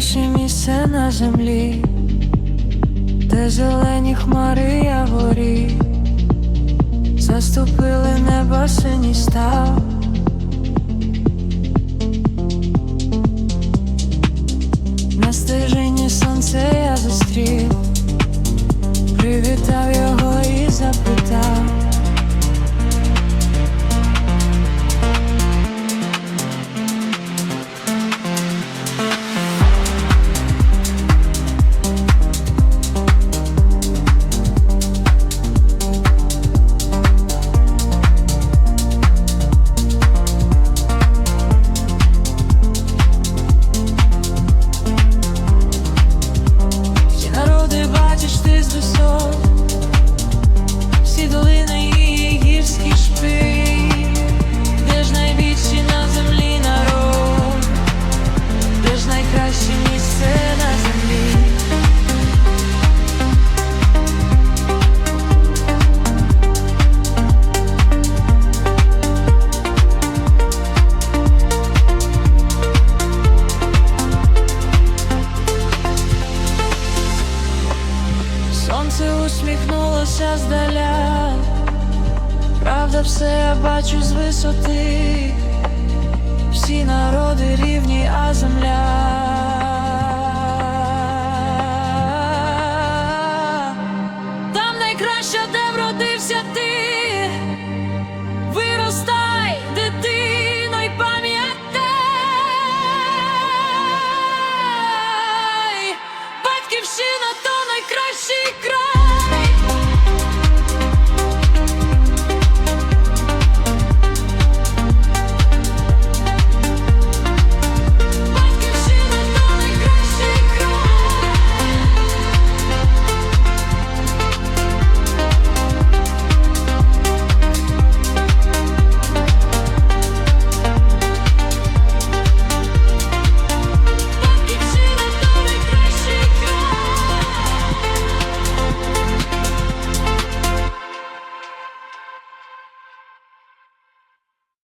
найкраще місце на землі, де зелені хмари яворі, заступили небо синій став. На стежині сонце з висот, всі долини Сонце усміхнулося здаля, правда, все я бачу з висоти, всі народи рівні, а земля